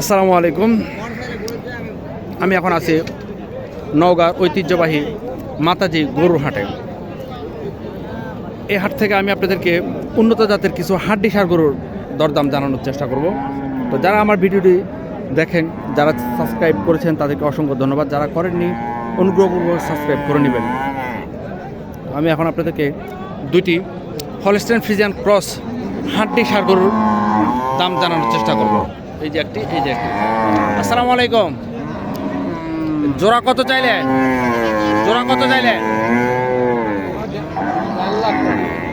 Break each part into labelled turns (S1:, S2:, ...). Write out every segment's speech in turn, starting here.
S1: আসসালামু আলাইকুম। আমি এখন আছি নওগাঁর ঐতিহ্যবাহী মাতাজি গরুর হাটে। এই হাট থেকে আমি আপনাদেরকে উন্নত জাতের কিছু হাড্ডি সার গরুর দরদাম জানানোর চেষ্টা করব। তো যারা আমার ভিডিওটি দেখেন, যারা সাবস্ক্রাইব করেছেন, তাদেরকে অসংখ্য ধন্যবাদ। যারা করেননি, অনুগ্রহ করব সাবস্ক্রাইব করে নেবেন। আমি এখন আপনাদেরকে দুইটি হলস্টেন ফ্রিজিয়ান ক্রস হাড্ডি সার গরুর দাম জানানোর চেষ্টা করব। এই যে একটি এই যে একটি। আসসালামু আলাইকুম। জোড়া কত চাইলে? জোড়া কত চাইলে?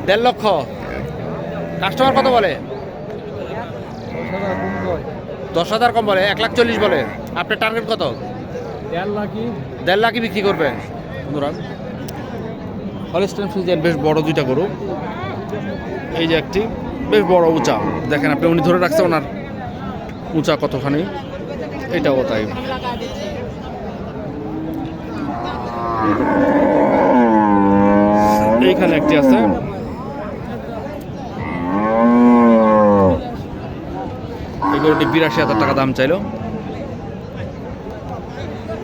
S1: দেড় লক্ষ। কাস্টমার কত বলে? দশ হাজার কম বলে এক লাখ চল্লিশ বলে। আপনার টার্গেট কত? দেড় লাখই। বিক্রি করবেন। বন্ধুরা হলস্টেন ফ্রিজিয়ান বেশ বড় দুইটা গরু। এই যে একটি বেশ বড় উঁচা। দেখেন আপনি উনি ধরে রাখছে ওনার উঁচা কতখানি? এটাও তাই। এইখানে একটি আছে। এই গরুটি বিরাশি হাজার টাকা দাম চাইলো।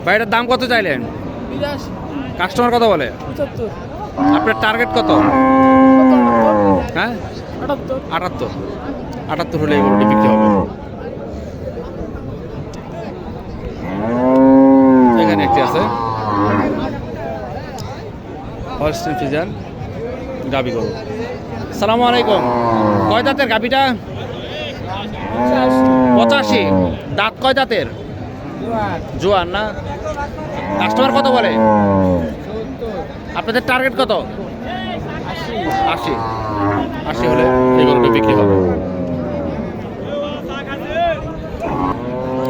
S1: ভাই এটার দাম কত চাইলেন? কাস্টমার কত বলে? আপনার টার্গেট কত? হ্যাঁ? আটাত্তর। আটাত্তর হলে এই গরুটি বিক্রি হবে এখানে একটি আছে হলস্টিন ফিজার গাবি গরু। সালামু আলাইকুম। কয় দাঁতের গাবিটা? পঁচাশি। দাঁত কয় দাঁতের জোয়ার না? কাস্টমার কত বলে? আপনাদের টার্গেট কত? আশি। আশি হলে এই গরুটা বিক্রি হবে।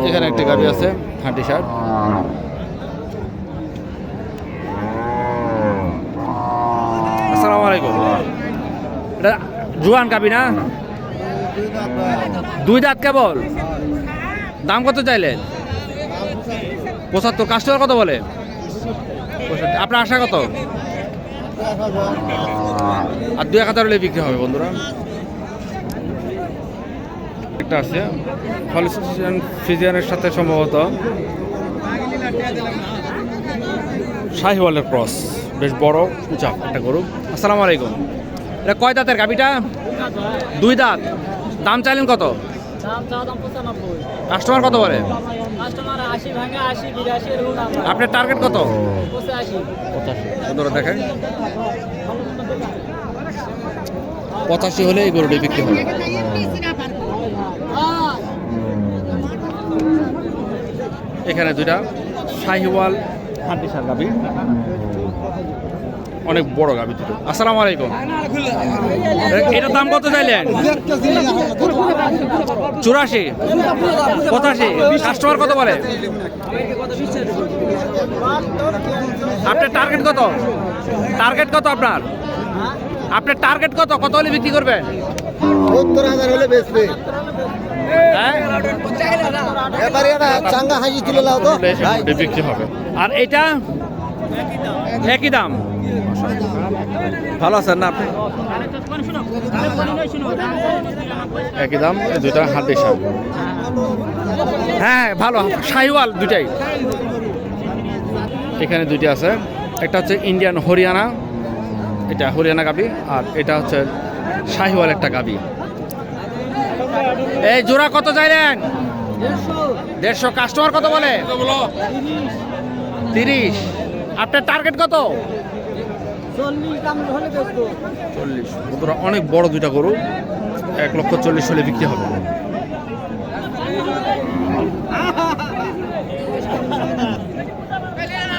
S1: এখানে একটি গাড়ি আছে, হাঁটি শার্ট আসসালামু আলাইকুম। জুয়ান গাবি না দুই দাঁত কেবল? দাম কত চাইলেন পঁচাত্তর। কাস্টমার কত বলে? আপনার আশা কত? আর দুই এক হাজার হলে বিক্রি হবে বন্ধুরা। একটা আছে। ফলিসিয়ান ফিজিয়ানের সাথে সম্ভবত শাহিওয়ালের ক্রস বেশ বড়, উঁচা একটা গরু। আসসালামু আলাইকুম। এটা কয় দাঁতের গাবিটা দুই দাঁত। দাম চাইলেন কত? কাস্টমার কত বলে? আপনার টার্গেট কত? দেখেন। পঁচাশি হলে এই গরুটি বিক্রি হবে। এখানে দুইটা। শাহিওয়াল। হান্টি সার গাবি অনেক বড় গাভী দুটো। আসসালামু আলাইকুম। এটার দাম কত চাইলেন? চুরাশি। পঁচাশি। কাস্টমার কত বলে? আপনার টার্গেট কত? টার্গেট কত আপনার? আপনার টার্গেট কত? কত হলে বিক্রি করবেন?
S2: সত্তর হাজার হলে বেচবে।
S1: হ্যাঁ? আর এটা? একই দাম। ভালো আছেন না আপনি? একই দাম এই দুইটা হাত দিয়ে হ্যাঁ ভালো শাহিওয়াল দুইটাই। এখানে দুইটা আছে। একটা হচ্ছে ইন্ডিয়ান হরিয়ানা এটা হরিয়ানা গাবি আর এটা হচ্ছে শাহিওয়াল একটা গাবি। এই জোড়া কত চাইলেন? দেড়শো। কাস্টমার কত বলে? তিরিশ। আপনার টার্গেট কত?
S3: চল্লিশ
S1: বন্ধুরা অনেক বড় দুইটা গরু। এক লক্ষ চল্লিশ হলে বিক্রি হবে।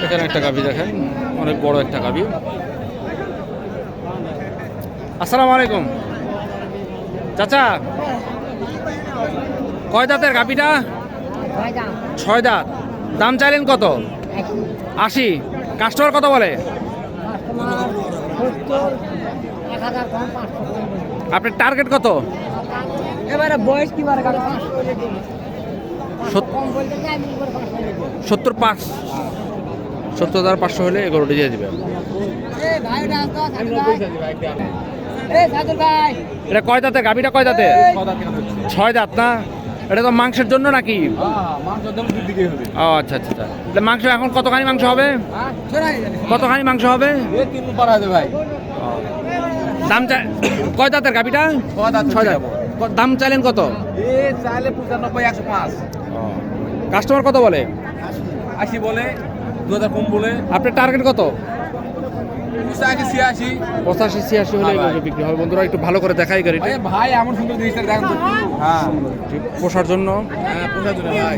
S1: এখানে একটা গাভি দেখেন। অনেক বড় একটা গাভি। আসসালামু আলাইকুম। চাচা কয় দাঁতের গাভিটা? ছয় দাঁত। দাম চাইলেন কত? আশি। কাস্টমার কত বলে? আপনার টার্গেট কত?
S3: এবারে বয়স কি বার
S1: সত্তর পাঁচ সত্তর হাজার পাঁচশো হলে এগারোটি দিয়ে দিবে এটা কয় দাঁতে গাভিটা কয় দাঁতে ছয় দাঁত না? এটা তো মাংসের জন্য নাকি?
S4: হবে।
S1: ও আচ্ছা আচ্ছা আচ্ছা। মাংস এখন কতখানি মাংস হবে? কতখানি মাংস হবে?
S4: ভাই।
S1: দাম চাই কয় দাঁতের গাবিটা
S4: ছয় দাঁত
S1: দাম চাইলেন কত?
S4: চাইলে পঁচানব্বই একশো পাঁচ।
S1: কাস্টমার কত বলে?
S4: আশি বলে দু হাজার কম বলে।
S1: আপনার টার্গেট কত? পঁচাশি ছিয়াশি। হলে
S4: হ্যাঁ
S1: এগুলো বিক্রি হবে। বন্ধুরা একটু ভালো করে দেখাই গাড়িটা।
S4: ভাই ভাই এমন সুন্দর জিনিসটা দেখেন তো। হ্যাঁ।
S1: পোষার জন্য।
S4: হ্যাঁ পোষার জন্য ভাই।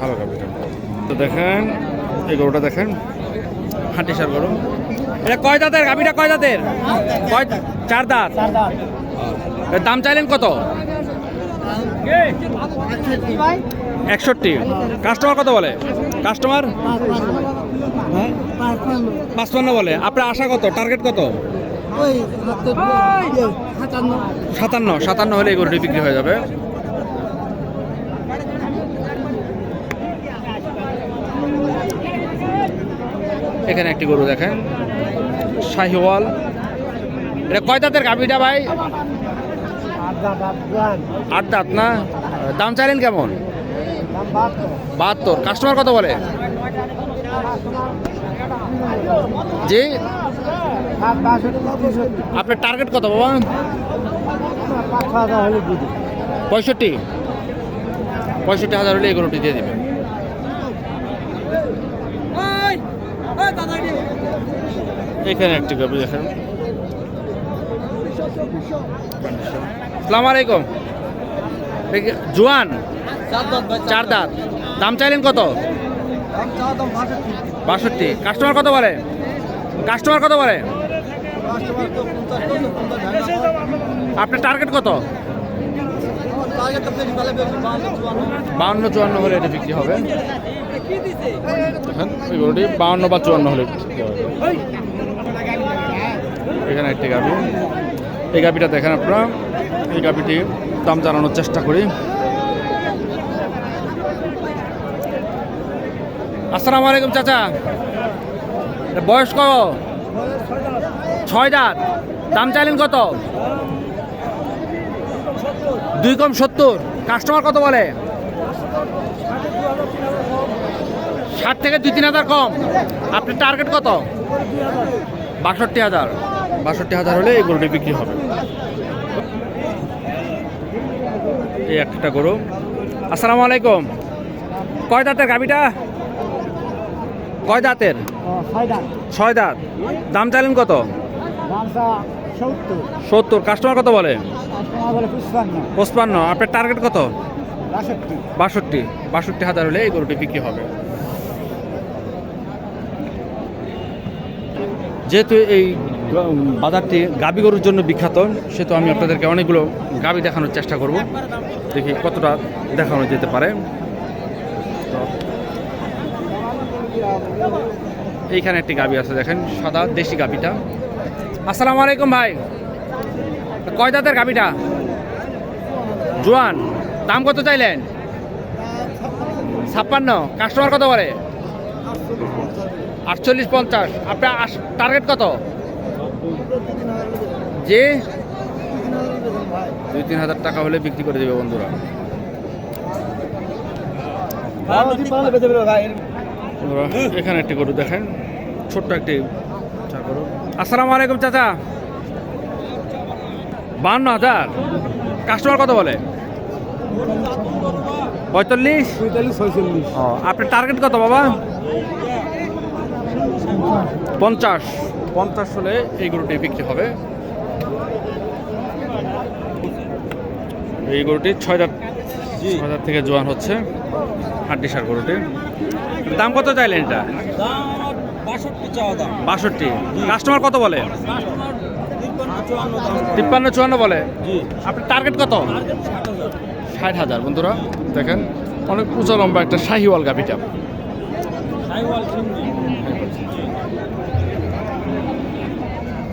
S1: ভালো তো দেখেন এই গরুটা দেখেন। হাঁটি সার গরু। এটা কয় দাঁতের? গাভিটা কয় দাঁতের? কয় চার দাঁত। এর দাম চাইলেন কত? একষট্টি। কাস্টমার কত বলে? কাস্টমার পাঁচপান্ন বলে। আপনার আশা কত? টার্গেট কত? সাতান্ন। সাতান্ন হলে এই গরুটি বিক্রি হয়ে যাবে। এখানে একটি গরু দেখেন। শাহিওয়াল। এটা কয় দাঁতের গাভিটা ভাই? আট দাঁত না? দাম চাইলেন কেমন? বাহাত্তর। কাস্টমার কত বলে? জি? আপনার টার্গেট কত, বাবা? পঁয়ষট্টি। পঁয়ষট্টি হাজার হলে গরুটি দিয়ে দেবে এখানে একটি গাবি দেখেন। সালাম আলাইকুম। জোয়ান, চার দাঁত। দাম চাইলেন কত? বাষট্টি। কাস্টমার কত বলে কাস্টমার কত বলে আপনার টার্গেট কত? বাউন্ন, চুয়ান্ন হলে এটা বিক্রি হবে। গরুটি বাউন্ন বা চুয়ান্ন হলে এখানে একটি গাভি। এই গাভিটা দেখেন আপনারা। এই গাভিটি দাম জানানোর চেষ্টা করি। আসসালামু আলাইকুম চাচা। বয়স কত? ছয় দাম চাইলেন কত? দুই কম সত্তর। কাস্টমার কত বলে? ষাট থেকে দুই তিন হাজার কম। আপনার টার্গেট কত? বাষট্টি হাজার। বাষট্টি হাজার হলে এই গরুটি বিক্রি হবে। এই একটা গরু। আসসালামু আলাইকুম। কয় দাঁতের গাবিটা কয় দাঁতের? ছয় দাঁত। দাম চাইলেন কত? সত্তর। কাস্টমার কত বলে? পঁচপান্ন। আপনার টার্গেট কত? বাষট্টি। বাষট্টি হাজার হলে এই গরুটি বিক্রি হবে। যেহেতু এই বাজারটি গাবি গরুর জন্য বিখ্যাত সে তো আমি আপনাদেরকে অনেকগুলো গাবি দেখানোর চেষ্টা করব। দেখি কতটা দেখানো যেতে পারে। এইখানে একটি গাবি আছে, দেখেন, সাদা দেশি গাবিটা। আসসালামু আলাইকুম ভাই। কয় দাঁতের গাবিটা? জোয়ান, দাম কত চাইলেন? ছাপ্পান্ন কাস্টমার কত বলে? আটচল্লিশ পঞ্চাশ, আপনার টার্গেট কত? যে দুই তিন হাজার টাকা হলে বিক্রি করে দেবে বন্ধুরা। বন্ধুরা, এখানে একটি গরু দেখেন। ছোট্ট একটি আসসালামু আলাইকুম চাচা। বান্ন হাজার। কাস্টমার কত বলে? পঁয়তাল্লিশ? ও আপনার টার্গেট কত বাবা? পঞ্চাশ। পঞ্চাশ হলে এই গরুটি বিক্রি হবে। এই গরুটি ছয় হাজার ছয় হাজার থেকে জোয়ান হচ্ছে। হাড্ডি সার গরুটি। দাম কত চাইলেন এটা? বাষট্টি কাস্টমার কত বলে? তিপ্পান্ন চুয়ান্ন বলে। আপনার টার্গেট কত? ষাট হাজার বন্ধুরা দেখেন অনেক উঁচা লম্বা একটা শাহিওয়াল গাভিটা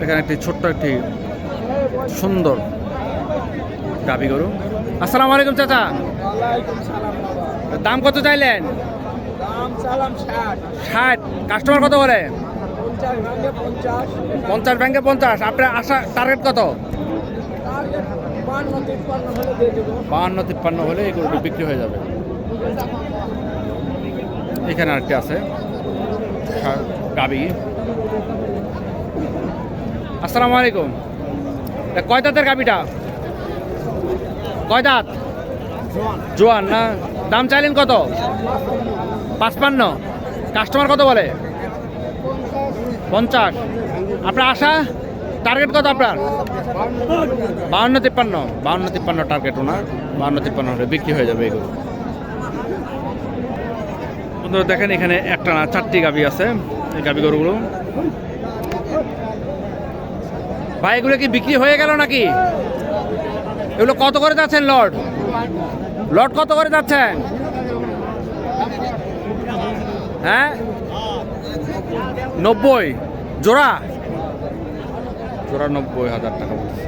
S1: এখানে একটি ছোট্ট একটি সুন্দর গাভি গরু আসসালামু আলাইকুম চাচা। দাম কত চাইলেন? ষাট। কাস্টমার কত বলে?
S3: পঞ্চাশ
S1: ব্যাংকে পঞ্চাশ। আপনার আশা টার্গেট কত?
S3: দেবো।
S1: বাহান্ন তিপ্পান্ন হলে এই গরুটি বিক্রি হয়ে যাবে। এখানে আরেকটি আছে। গাবি। আসসালামু আলাইকুম। কয় দাঁতের গাবিটা? কয় দাঁত? জোয়ান, না? দাম চাইলেন কত? পাঁচপান্ন। কাস্টমার কত বলে? পঞ্চাশ। আপনার আশা? টার্গেট কত আপনার? বাহান্ন তিপ্পান্ন। বাহান্ন তিপ্পান্ন টার্গেট ওনার। বাহান্ন তিপ্পান্ন হলে বিক্রি হয়ে যাবে এগুলো। বন্ধুরা, দেখেন এখানে একটা না, চারটি গাবি আছে, এই গাবি গরুগুলো। ভাই, এগুলো কি বিক্রি হয়ে গেল নাকি? এগুলো কত করে যাচ্ছেন লর্ড? লট কত করে যাচ্ছেন? হ্যাঁ? নব্বই। জোড়া? জোড়া নব্বই হাজার টাকা বলছে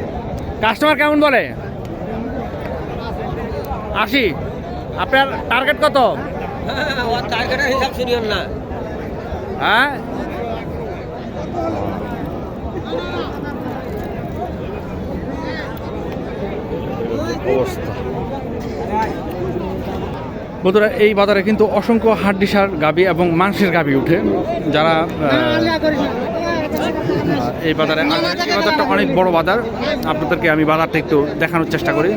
S1: কাস্টমার কেমন বলে? আশি। আপনার টার্গেট কত?
S3: টার্গেটের হিসাব শুনিও না
S1: হ্যাঁ? অবস্থা। বন্ধুরা, এই বাজারে কিন্তু অসংখ্য হাড্ডিসার গাবি এবং মাংসের গাবি উঠে। যারা এই বাজারে বাজারটা অনেক বড় বাজার, আপনাদেরকে আমি বাজারটা একটু দেখানোর চেষ্টা করি।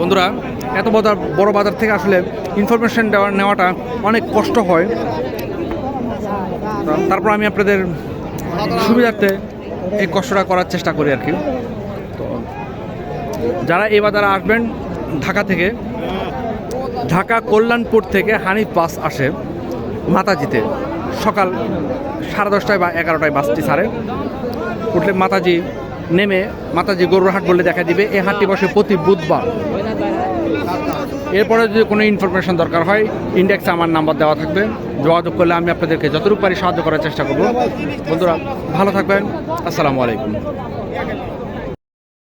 S1: বন্ধুরা, এত বাজার, বড় বাজার থেকে আসলে ইনফরমেশন দেওয়া, নেওয়াটা অনেক কষ্ট হয়। তারপর আমি আপনাদের সুবিধার্থে এই কষ্টটা করার চেষ্টা করি আর কি। তো যারা এই বাজারে আসবেন, ঢাকা থেকে, ঢাকা কল্যাণপুর থেকে হানিফ বাস আসে মাতাজিতে। সকাল সাড়ে দশটায় বা এগারোটায় বাসটি ছাড়ে। উঠলে মাতাজি নেমে, মাতাজি গরুর হাট বলে দেখা দিবে। এই হাটটি বসে প্রতি বুধবার। এরপরে যদি কোনো ইনফরমেশন দরকার হয় ইন্ডেক্সে আমার নাম্বার দেওয়া থাকবে। যোগাযোগ করলে আমি আপনাদেরকে যতটুকু পারি সাহায্য করার চেষ্টা করব। বন্ধুরা, ভালো থাকবেন। আসসালামু আলাইকুম।